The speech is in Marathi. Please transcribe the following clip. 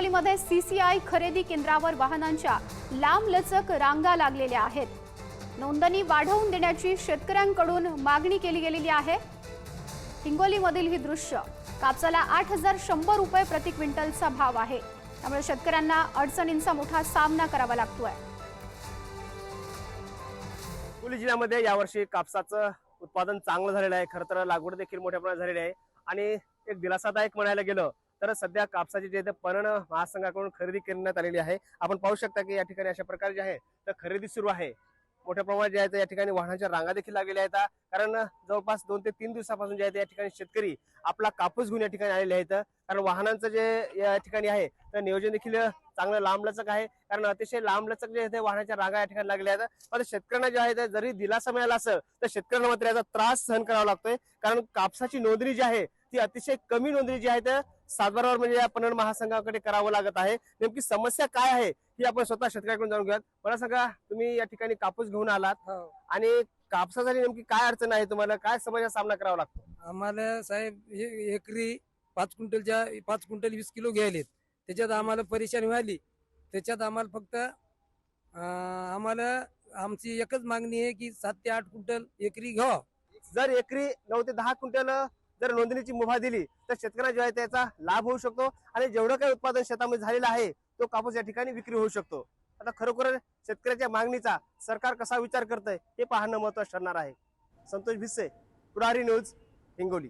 हिंगोलीमध्ये सीसीआय खरेदी केंद्रावर वाहनांच्या लांबलचक रांगा लागलेल्या आहेत. नोंदणी वाढवून देण्याची शेतकऱ्यांकडून मागणी केली गेलेली आहे. हिंगोलीमधील ही दृश्य कापसाला आठ हजार शंभर रुपये प्रति क्विंटलचा भाव आहे. त्यामुळे शेतकऱ्यांना अडचणींचा मोठा सामना करावा लागतोय. हिंगोली जिल्ह्यामध्ये यावर्षी कापसाचं उत्पादन चांगलं झालेलं आहे. खरं तर लागवड देखील मोठ्या प्रमाणात झालेली आहे. आणि एक दिलासादायक म्हणायला गेलं तर सध्या कापसाची जे पणन महासंघाकडून खरेदी करण्यात आलेली आहे. आपण पाहू शकता की या ठिकाणी अशा प्रकारे जे आहे तर खरेदी सुरू आहे. मोठ्या प्रमाणात जे आहे या ठिकाणी वाहनाच्या रांगा देखील लागलेल्या आहेत. कारण जवळपास दोन ते तीन दिवसापासून जे आहे या ठिकाणी शेतकरी आपला कापूस घेऊन या ठिकाणी आलेले आहेत. कारण वाहनांचं जे या ठिकाणी आहे तर नियोजन देखील चांगलं लांबलचक आहे. कारण अतिशय लांबलचक जे आहे वाहनाच्या रांगा या ठिकाणी लागल्या आहेत. पण शेतकऱ्यांना जे आहे जरी दिलासा मिळाला असेल तर शेतकऱ्यांना मात्र याचा त्रास सहन करावा लागतोय. कारण कापसाची नोंदणी जी आहे ती अतिशय कमी नोंदणी जी आहे तर सातबारावर म्हणजे या पणन महासंघाकडे करावं लागत आहे. नेमकी समस्या काय आहे ही आपण स्वतः शेतकऱ्याकडून जाणून घेऊयात. मला सांगा तुम्ही या ठिकाणी कापूस घेऊन आलात आणि कापसासाठी नेमकी काय अडचण आहे तुम्हाला? काय समस्या सामना करावा लागतो? आम्हाला साहेब हे एकरी पाच क्विंटलच्या पाच क्विंटल वीस किलो घ्यायलेत. त्याच्यात आम्हाला परेशानी व्हायली. त्याच्यात आम्हाला फक्त आम्हाला आमची एकच मागणी आहे की सात ते आठ क्विंटल एकरी घ्या जर एकरी नऊ ते दहा क्विंटल जर नोंदणीची मुभा दिली तर शेतकऱ्यांना जो आहे त्याचा लाभ होऊ शकतो आणि जेवढं काही उत्पादन शेतामध्ये झालेलं आहे तो कापूस या ठिकाणी विक्री होऊ शकतो. आता खरोखर शेतकऱ्याच्या मागणीचा सरकार कसा विचार करतंय हे पाहणं महत्वाचं ठरणार आहे. संतोष भिसे पुढारी न्यूज हिंगोली.